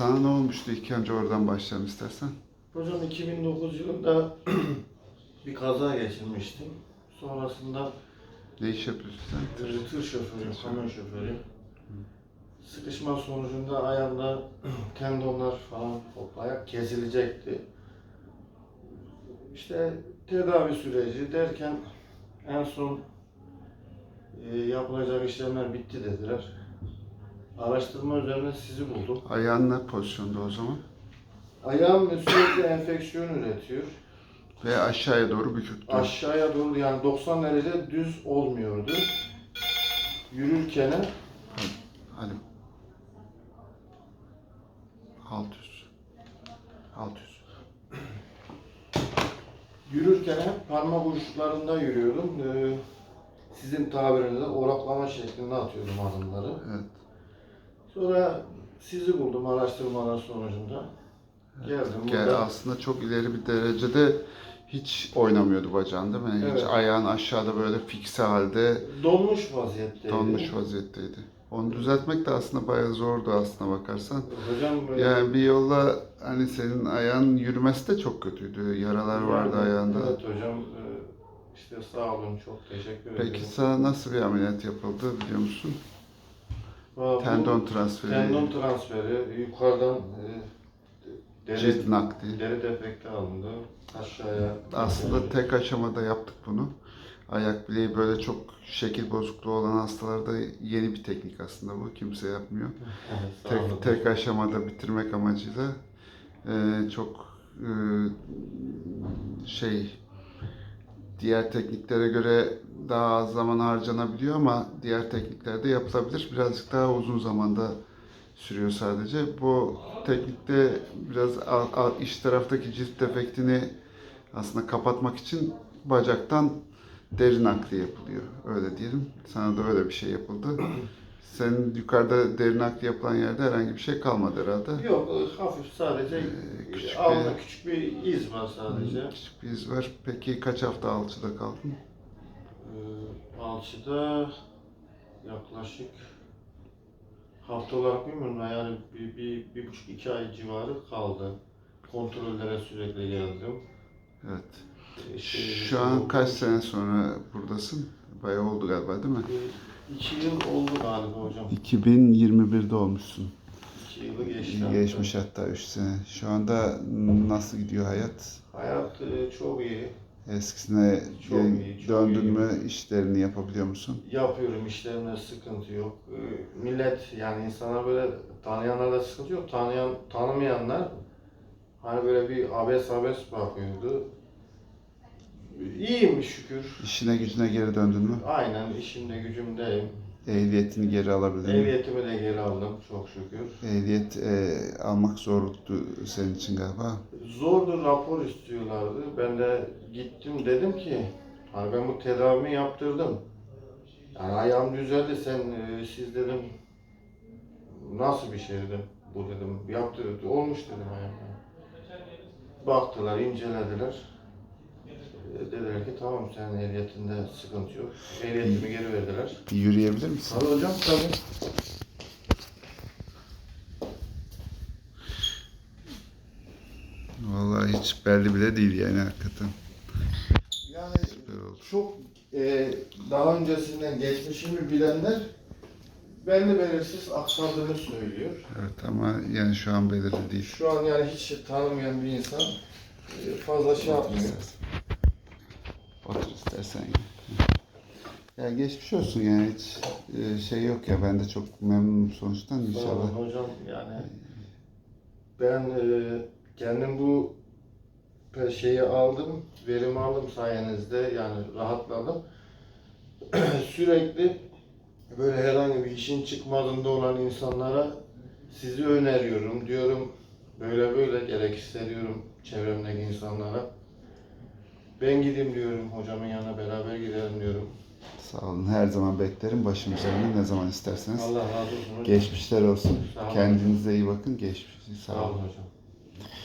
Sana ne olmuştu ilk önce oradan başlayalım istersen. Hocam 2009 yılında bir kaza geçirmiştim. Sonrasında Ne iş yapıyorsun sen? tır şoförü, kamyon şoförü. Sıkışma sonucunda ayağımda tendonlar falan. Ayak kesilecekti. İşte tedavi süreci derken en son e, yapılacak işlemler bitti dediler. Araştırma üzerine sizi buldum. Ayağın ne pozisyonda o zaman? Ayağım sürekli enfeksiyon üretiyor. Ve aşağıya doğru büküktü. Aşağıya doğru yani 90 derece düz olmuyordu. Yürürken Hadi. 600. 600. yürürken parmak uçlarında yürüyordum. Ee, sizin tabirinizde oraklama şeklinde atıyordum adımları. Evet. Sonra sizi buldum araştırmalar sonucunda. Geldim Gel burada. aslında çok ileri bir derecede hiç oynamıyordu bacağın değil mi? Hiç Evet. ayağın aşağıda böyle fikse halde Donmuş vaziyetteydi. donmuş vaziyetteydi. Onu düzeltmek de aslında bayağı zordu aslına bakarsan. Hocam böyle Yani bir yolla hani senin ayağın yürümesi de çok kötüydü. Yaralar vardı ayağında. Evet hocam. Ee, işte sağ olun çok teşekkür ederim. Peki sana nasıl bir ameliyat yapıldı biliyor musun? Tendon transferi, Tendon transferi yukarıdan e, deri, cilt nakli. deri defekti alındı. Aşağıya. Aslında tek aşamada yaptık bunu. Ayak bileği böyle çok şekil bozukluğu olan hastalarda yeni bir teknik aslında bu. Kimse yapmıyor. Olun. Tek, tek aşamada bitirmek amacıyla e, çok e, şey diğer tekniklere göre daha az zaman harcanabiliyor ama diğer tekniklerde yapılabilir. Birazcık daha uzun zamanda sürüyor sadece. Bu teknikte biraz iç taraftaki cilt defektini aslında kapatmak için bacaktan deri nakli yapılıyor. Öyle diyelim. Sana da öyle bir şey yapıldı. Senin yukarıda deri nakli yapılan yerde herhangi bir şey kalmadı herhalde. Yok e, hafif sadece Ee, küçük alnında bir- küçük bir iz var sadece. Küçük bir iz var. Peki kaç hafta alçıda kaldın? Ee, alçıda yaklaşık hafta olarak bilmiyorum da yani bir, bir, bir buçuk iki ay civarı kaldı. Kontrollere sürekli geldim. Evet. İşte- Şu an kaç sene sonra buradasın? Bayağı oldu galiba değil mi? Ee, İki yıl oldu galiba hocam. 2021'de olmuşsun. İki yılı geçti. Geçmiş hatta 3 sene. Şu anda nasıl gidiyor hayat? Hayat e, çok iyi. Eskisine Çok iyi, çok döndün iyi. mü işlerini yapabiliyor musun? Yapıyorum işlerimde sıkıntı yok. Ee, Millet yani insanlar böyle tanıyanlarda sıkıntı yok. Tanıyan, tanımayanlar hani böyle bir abes abes bakıyordu. İyiyim şükür. İşine gücüne geri döndün mü? Aynen işimde gücümdeyim. Ehliyetini geri alabildin mi? Ehliyetimi de geri aldım çok şükür. Ehliyet e, almak zorluktu senin için galiba. Zordu rapor istiyorlardı. Ben de gittim dedim ki hani ben bu tedavimi yaptırdım. Yani ayağım düzeldi sen e, siz dedim nasıl bir şey dedim bu dedim yaptırdı olmuş dedim ayağıma. Baktılar incelediler. Tamam senin ehliyetinde sıkıntı yok. Ehliyetimi geri verdiler. Yürüyebilir misin? Tabii hocam tabii. Vallahi hiç belli bile değil yani hakikaten. Yani çok e, daha öncesinden geçmişimi bilenler belli belirsiz aksadığını söylüyor. Evet ama yani şu an belirli değil. Şu an yani hiç tanımayan bir insan e, fazla şey yapmıyor. Otur istersen ya. Ya geçmiş olsun yani hiç e, şey yok ya ben de çok memnunum sonuçtan inşallah. hocam yani ben e, kendim bu şeyi aldım, verimi aldım sayenizde yani rahatladım. Sürekli böyle herhangi bir işin çıkmadığında olan insanlara sizi öneriyorum diyorum. Böyle böyle gerek hissediyorum çevremdeki insanlara. Ben gideyim diyorum hocamın yanına beraber gidelim diyorum. Sağ olun her zaman beklerim başım üzerinde ne zaman isterseniz. Allah razı olsun hocam. Geçmişler olsun. Sağ olun. Kendinize iyi bakın. Geçmiş. Sağ olun hocam.